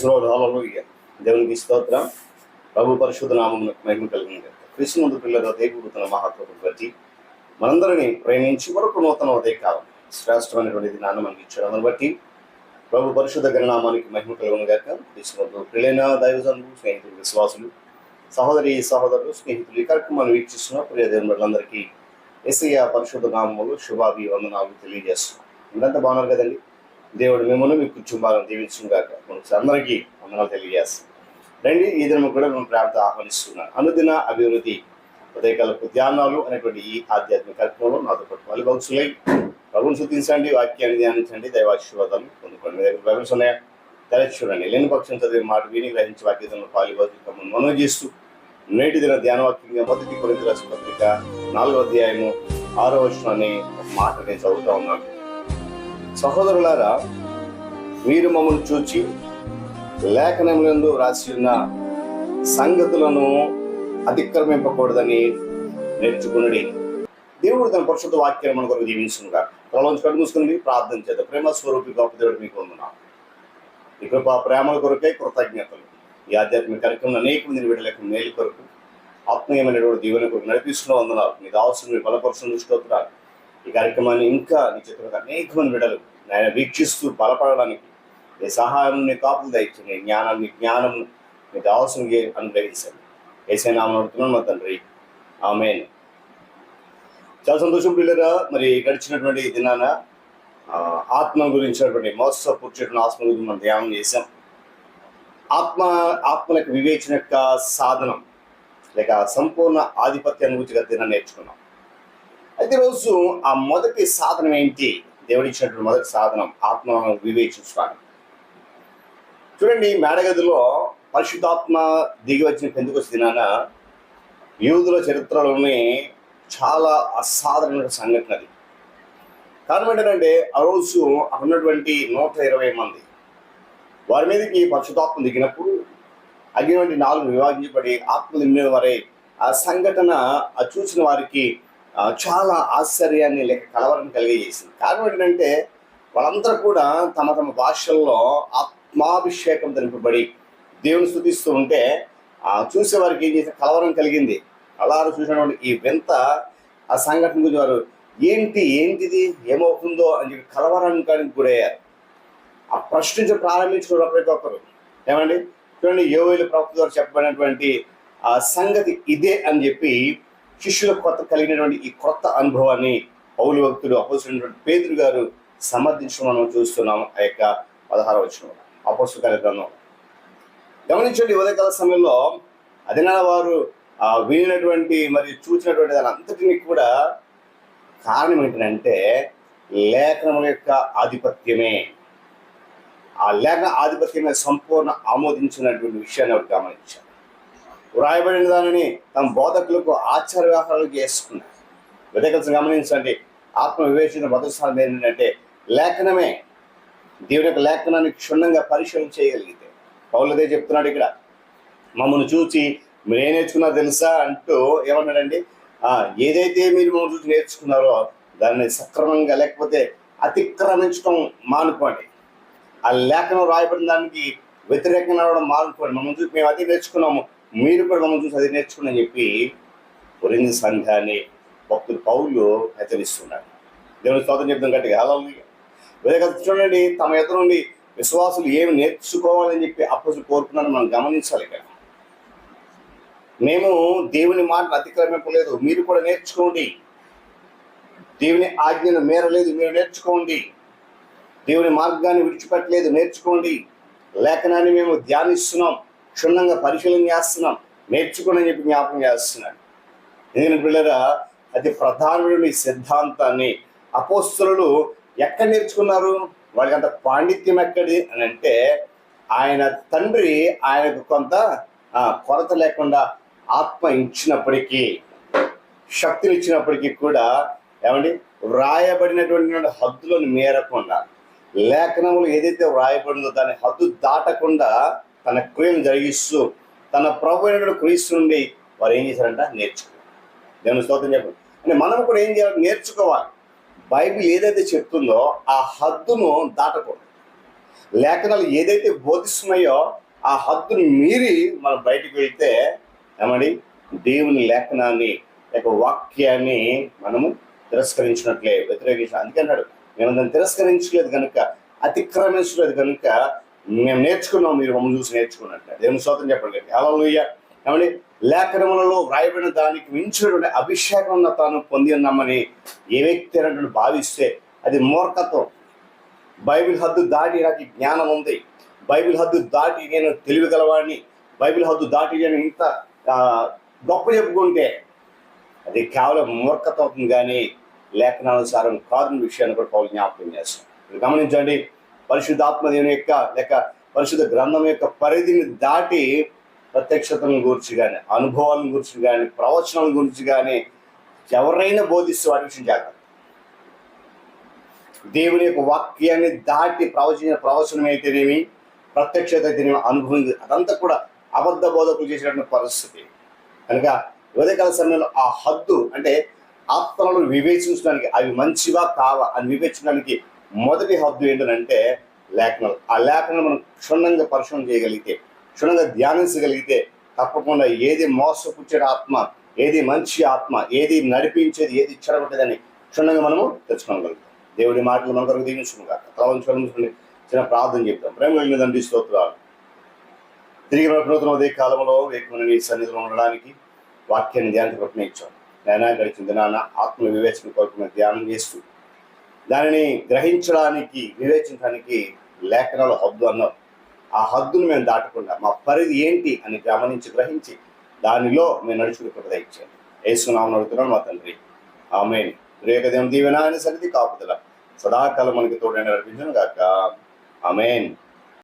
శ్రోధాలలో దేవునికి స్తోత్రం. ప్రభు పరిశుద్ధ నామం మహిమ కలిగింది కృష్ణుడు పిల్లల దేవుడు తన మహాత్మకు బట్టి మనందరినీ ప్రేమించి మరొక నూతన ఉదయకాలం శ్రేష్టమైనటువంటి దినాన్ని మనకి ఇచ్చడం బట్టి ప్రభు పరిశుద్ధ గణనామానికి మహిమ కలుగును గాక. కృష్ణుడు పిల్లైన దైవజనులు స్నేహితులు విశ్వాసులు సహోదరి సహోదరులు స్నేహితులు ఈ కార్యక్రమాన్ని వీక్షిస్తున్న ప్రియ దేవుళ్ళందరికీ ఎస్ఐ పరిశుద్ధ నామములు శుభాభివందనాలు తెలియజేస్తున్నాం. మీరంతా బాగున్నారు కదండి? దేవుడు మిమ్మల్ని మీ కుటుంబాలను దీవించుగాక మనకు అందరికీ వందనాలు తెలియజేస్తాం. రండి ఈ దినం కూడా మేము ప్రార్థన ఆహ్వానిస్తున్నాను అనుదిన అభివృద్ధి ఉదయకాలపు ధ్యానాలు అనేటువంటి ఈ ఆధ్యాత్మిక కార్యక్రమంలో నాతో పాటు వాళ్ళు భక్తులై ప్రభుని శుద్ధించండి వాక్యాన్ని ధ్యానించండి దైవాశీర్వాదాలు పొందుకోండి. మీ దగ్గర బైబిల్స్ ఉన్నాయా తెరచి చూడండి. లేని పక్షం చదివే మాట విని గ్రహించి వాక్యంలో పాలిభౌతికము మనం చేస్తూ నేటి దిన ధ్యాన వాక్యంగా మొదటి కొరింత రాసిన పత్రిక నాలుగో అధ్యాయము ఆరో వచనం అనే మాట నేను చదువుతా ఉన్నాను సహోదరులారా మీరు మమ్మల్ని చూచి లేఖనములందు రాసి ఉన్న సంగతులను అతిక్రమింపకూడదని నేర్చుకున్నది దేవుడు తన పరిశుద్ధ వాక్యాన్ని మన కొరకు దీవించునుగా త్వరలోంచి కట్టు మూసుకుని ప్రార్థన చేద్దాం ప్రేమ స్వరూపి గొప్ప దేవుడు మీకు వందనాలు. ఈ కృప ప్రేమల కొరకే కృతజ్ఞతలు. ఈ ఆధ్యాత్మిక కార్యక్రమం అనేక మంది విడలేక మేలు కొరకు ఆత్మీయమైనటువంటి దీవెన కొరకు నడిపిస్తున్న వందనాలు. మీకు అవసరం మీ బలపరుషం దృష్టిస్తున్నారు ఈ కార్యక్రమాన్ని ఇంకా నీ చేతులకు అనేక మంది నాయన వీక్షిస్తూ బలపడడానికి నీ సహాయం నీ కాపులు దయచండి నీ జ్ఞానం నీ జ్ఞానం నీ అవసరం అనుగ్రహించండి. ఏసే నామం అడుగుతున్నాను మా తండ్రి. ఆమె చాలా సంతోషం పిల్లరా మరి గడిచినటువంటి దినాన ఆత్మ గురించినటువంటి మోసపూర్చేటువంటి ఆత్మ గురించి మనం ధ్యానం చేశాం. ఆత్మ ఆత్మలకు వివేచన యొక్క సాధనం లేక సంపూర్ణ ఆధిపత్య అనుభూతిగా దిన దినాన్ని నేర్చుకున్నాం. ప్రతిరోజు ఆ మొదటి సాధనం ఏంటి? దేవుడు ఇచ్చినటువంటి మొదటి సాధనం ఆత్మ వివేచించడానికి. చూడండి మేడగదిలో పరిశుద్ధాత్మ దిగి వచ్చిన పెందుకొచ్చి దినాన యూదుల చరిత్రలోనే చాలా అసాధారణ సంఘటన అది. కారణం ఏంటంటే ఆ రోజు అక్కడ ఉన్నటువంటి నూట ఇరవై మంది వారి మీదకి పరిశుద్ధాత్మ దిగినప్పుడు అగ్నివంటి నాలుగు విభాగించబడి ఆత్మ దిగిన వారే. ఆ సంఘటన ఆ చూసిన వారికి చాలా ఆశ్చర్యాన్ని లేక కలవరం కలిగజేసింది కారణం ఏంటంటే వాళ్ళందరూ కూడా తమ తమ భాషల్లో ఆత్మాభిషేకం తెలుపబడి దేవుని స్థుతిస్తూ ఉంటే ఆ చూసే వారికి ఏం చేసిన కలవరం కలిగింది. అలా చూసినటువంటి ఈ వింత ఆ సంఘటన గురించి వారు ఏంటి ఏంటిది? ఏమవుతుందో? అని చెప్పి కలవరానికి గురయ్యారు. ఆ ప్రశ్నించి ప్రారంభించుకున్న ప్రతి ఒక్కరు ఏమండి? చూడండి యోవేలు ప్రభుత్వం ద్వారా చెప్పబడినటువంటి ఆ సంగతి ఇదే అని చెప్పి శిష్యుల కొత్త కలిగినటువంటి ఈ కొత్త అనుభవాన్ని పౌలు భక్తుడు అపోసినటువంటి పేదరు గారు సమర్థించడం మనం చూస్తున్నాం ఆ యొక్క పదహార వచ్చిన అపోసు కార్యక్రమం. గమనించండి ఉదయకాల సమయంలో అదినాల వారు ఆ వినినటువంటి మరి చూసినటువంటి దాని అంతటినీ కూడా కారణం ఏంటంటే లేఖనం యొక్క ఆధిపత్యమే. ఆ లేఖన ఆధిపత్యమే సంపూర్ణ ఆమోదించినటువంటి విషయాన్ని వారు గమనించారు. వ్రాయబడిన దానిని తమ బోధకులకు ఆచార వ్యవహారాలు చేసుకున్నారు. విధకల్సి గమనించండి. ఆత్మ వివేచన మొదటిసారి ఏంటంటే లేఖనమే దేవుని యొక్క లేఖనాన్ని క్షుణ్ణంగా పరిశీలన చేయగలిగితే. పౌలదే చెప్తున్నాడు ఇక్కడ. మమ్మల్ని చూసి మీరు ఏం తెలుసా అంటూ ఏమన్నాడండి? ఏదైతే మీరు మమ్మల్ని చూసి నేర్చుకున్నారో దాన్ని సక్రమంగా లేకపోతే అతిక్రమించడం మానుకోండి. ఆ లేఖనం రాయబడిన దానికి వ్యతిరేకంగా రావడం మానుకోండి. మమ్మల్ని చూసి మేము అది నేర్చుకున్నాము. మీరు కూడా మమ్మల్ని చూసి అది నేర్చుకుని అని చెప్పి పురింది సంఘాన్ని భక్తులు పౌరులు హెచ్చరిస్తున్నారు. దేవుని స్తోత్రం చెప్తాం గట్టిగా. అలా వేరే చూడండి తమ ఎదురు నుండి విశ్వాసులు ఏమి నేర్చుకోవాలని చెప్పి అప్పుడు కోరుకున్నారని మనం గమనించాలి ఇక్కడ. మేము దేవుని మాట అతిక్రమింపలేదు. మీరు కూడా నేర్చుకోండి. దేవుని ఆజ్ఞను మేరలేదు మీరు నేర్చుకోండి. దేవుని మార్గాన్ని విడిచిపెట్టలేదు నేర్చుకోండి. లేఖనాన్ని మేము ధ్యానిస్తున్నాం. క్షుణ్ణంగా పరిశీలన చేస్తున్నాం. నేర్చుకుని చెప్పి జ్ఞాపకం చేస్తున్నాడు. ఎందుకంటే పిల్లరా అతి ప్రధానమైన ఈ సిద్ధాంతాన్ని అపోస్తులు ఎక్కడ నేర్చుకున్నారు? వాళ్ళకి అంత పాండిత్యం ఎక్కడి అని అంటే ఆయన తండ్రి ఆయనకు కొంత కొరత లేకుండా ఆత్మ ఇచ్చినప్పటికీ శక్తిని ఇచ్చినప్పటికీ కూడా ఏమండి? వ్రాయబడినటువంటి హద్దులను మేరకుండా లేఖనములు ఏదైతే వ్రాయబడిందో దాని హద్దు దాటకుండా తన క్రియను జరిగిస్తూ తన ప్రభు అయినటువంటి క్రీస్తు నుండి వారు ఏం చేశారంట? నేర్చుకో దేవుని స్తోత్రం చెప్పండి. అంటే మనం కూడా ఏం చేయాలి? నేర్చుకోవాలి. బైబిల్ ఏదైతే చెప్తుందో ఆ హద్దును దాటకూడదు. లేఖనాలు ఏదైతే బోధిస్తున్నాయో ఆ హద్దును మీరి మనం బయటికి వెళ్తే ఏమని దేవుని లేఖనాన్ని లేక వాక్యాన్ని మనము తిరస్కరించినట్లే వ్యతిరేకించిన అందుకన్నాడు నేను మేము దాన్ని తిరస్కరించలేదు కనుక అతిక్రమించలేదు కనుక మేము నేర్చుకున్నాం మీరు మమ్మల్ని చూసి నేర్చుకున్నట్టు. దేవుని స్తోత్రం చెప్పండి. హల్లెలూయా ఏమండి? లేఖనములలో వ్రాయబడిన దానికి మించినటువంటి అభిషేకం తాను పొంది ఉన్నామని ఏ వ్యక్తి అన్నటువంటి భావిస్తే అది మూర్ఖత్వం. బైబిల్ హద్దు దాటి నాకు జ్ఞానం ఉంది. బైబిల్ హద్దు దాటి నేను తెలివి గలవాడిని బైబిల్ హద్దు దాటి నేను ఇంత గొప్ప చెప్పుకుంటే అది కేవలం మూర్ఖత అవుతుంది కానీ లేఖనానుసారం కాదు విషయాన్ని కూడా పౌరులు జ్ఞాపకం చేస్తాం గమనించండి పరిశుద్ధాత్మ దేవుని యొక్క లేక పరిశుద్ధ గ్రంథం యొక్క పరిధిని దాటి ప్రత్యక్షతను గురించి కానీ అనుభవాలను గురించి కానీ ప్రవచనాల గురించి కానీ ఎవరైనా బోధిస్తూ వాటి విషయం జాగ్రత్త. దేవుని యొక్క వాక్యాన్ని దాటి ప్రవచన ప్రవచనం అయితేనేమి ప్రత్యక్షత అయితేనేమి అనుభవం అదంతా కూడా అబద్ధ బోధకులు చేసినటువంటి పరిస్థితి. కనుక ఉదయకాల సమయంలో ఆ హద్దు అంటే ఆత్మలను వివేచించడానికి అవి మంచివా కావా అని వివేచించడానికి మొదటి హద్దు ఏంటంటే లేఖనాలు. ఆ లేఖనాలు మనం క్షుణ్ణంగా పరిశోధన చేయగలిగితే క్షుణ్ణంగా ధ్యానించగలిగితే తప్పకుండా ఏది మోసపుచ్చే ఆత్మ ఏది మంచి ఆత్మ ఏది నడిపించేది ఏది చెడగొట్టేదని క్షుణ్ణంగా మనము తెచ్చుకోగలుగుతాం దేవుడి మాటలు మన కొరకు దీవించుకుని కాక చిన్న ప్రార్థన చెప్తాం. ప్రేమ వెళ్ళిన తండ్రి స్తోత్రాలు. తిరిగి నూతన ఉదయ కాలంలో వేకుమని నీ సన్నిధిలో ఉండడానికి వాక్యాన్ని ధ్యానం ప్రయత్నించాం నేను గడిచిన దినాన ఆత్మ వివేచన కొరకు ధ్యానం చేస్తూ దానిని గ్రహించడానికి వివేచించడానికి లేఖనాల హద్దు అన్నారు. ఆ హద్దును మేము దాటకుండా మా పరిధి ఏంటి అని గమనించి గ్రహించి దానిలో మేము నడుచుకుని కృపద ఇచ్చాను వేసుకున్నామని అడుగుతున్నాను మా తండ్రి. ఆమె రేఖదేవం దీవెన అనే సరిది కాపుదల. సదాకాలం మనకి తోడైన నడిపించను గాక. ఆమెన్.